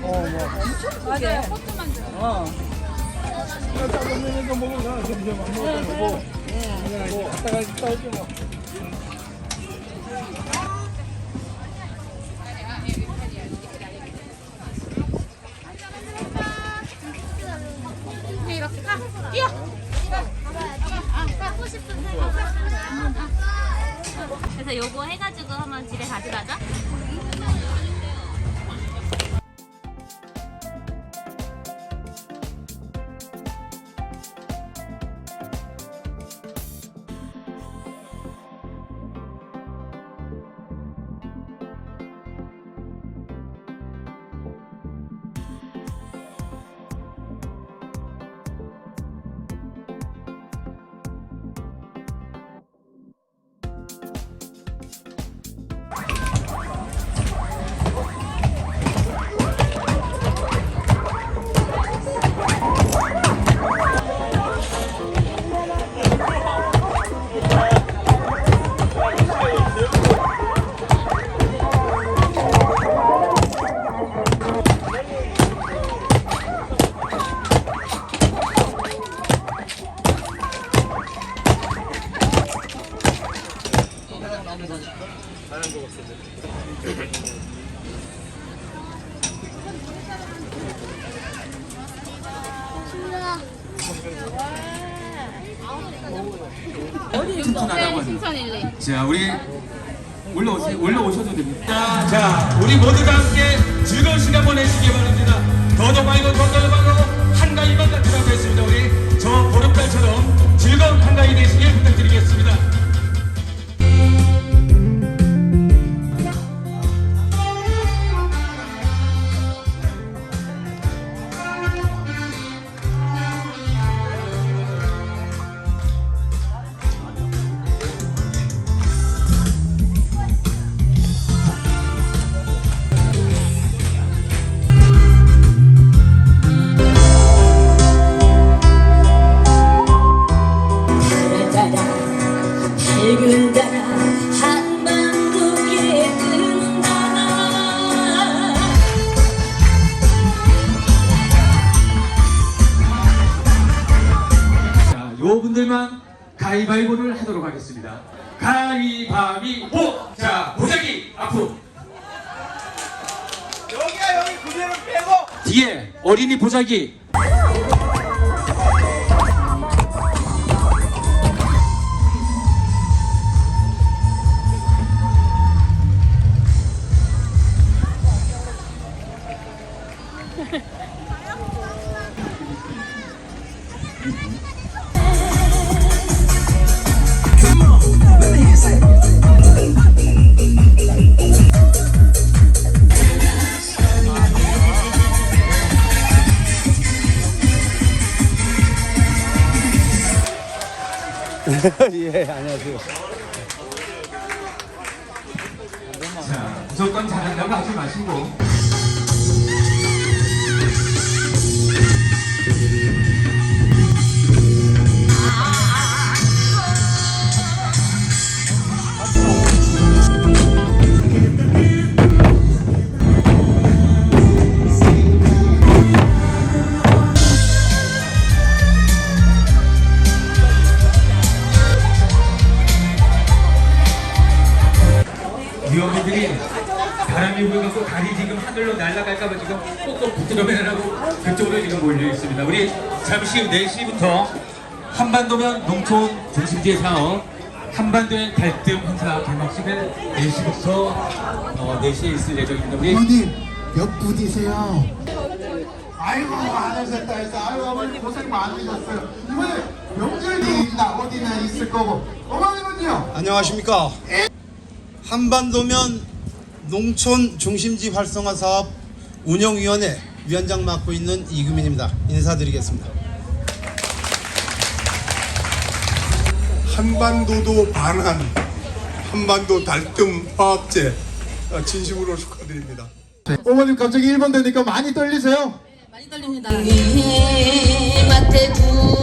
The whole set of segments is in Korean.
맞아요. 포트 만들어. 어. 짜장면에 거 먹으면 점점 안 먹어도 되고. 그냥 이거 갖다가 할게 뭐. 그래서 요거 해가지고 한번 집에 가져가자. 자, 우리 올라오시, 올라오셔도 됩니다. 자, 자, 우리 모두가 함께 가위바위보를 하도록 하겠습니다. 가위바위보! 자, 보자기 앞으로! 여기야 여기 그대로 빼고. 뒤에 어린이 보자기 예 안녕하세요. 자, 무조건 잘한다고 하지 마시고 지금 꼭꼭 붙들어매라고 그쪽으로 지금 몰려 있습니다. 우리 잠시 후 4시부터 한반도면 농촌 중심지의 사업 한반도의 갈등 행사 개막식은 4시부터 어, 4시에 있을 예정입니다. 우리 어머님 몇 분이세요? 아이고 많으셨다 해서 아이고 어머니 고생 많으셨어요 이번에 명절이 나 어디나 있을 거고 어머님은요? 안녕하십니까. 한반도면 농촌 중심지 활성화 사업 운영위원회 위원장 맡고 있는 이금민입니다. 인사드리겠습니다. 한반도도 반한 한반도 달뜸 화합제 어, 진심으로 축하드립니다. 어머님 갑자기 일본 되니까 많이 떨리세요? 밭에 두고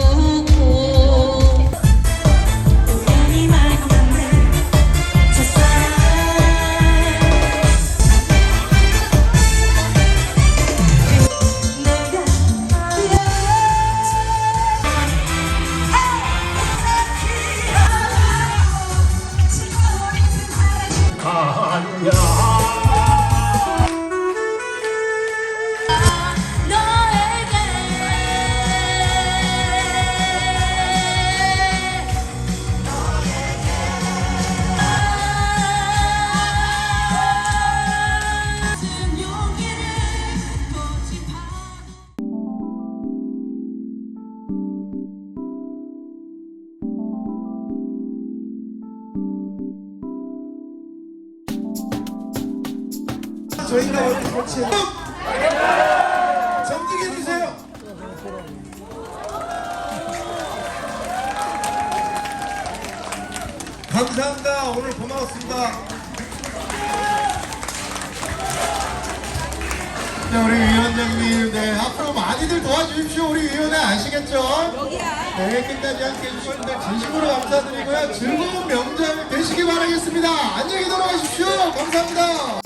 저희가 여기 같이 정직해 주세요. 감사합니다. 오늘 고마웠습니다. 네, 우리 위원장님, 네, 앞으로 많이들 도와주십시오. 우리 위원회 아시겠죠? 네, 끝까지 함께 해주시는데 진심으로 감사드리고요. 즐거운 명절 되시기 바라겠습니다. 안녕히 돌아가십시오. 감사합니다.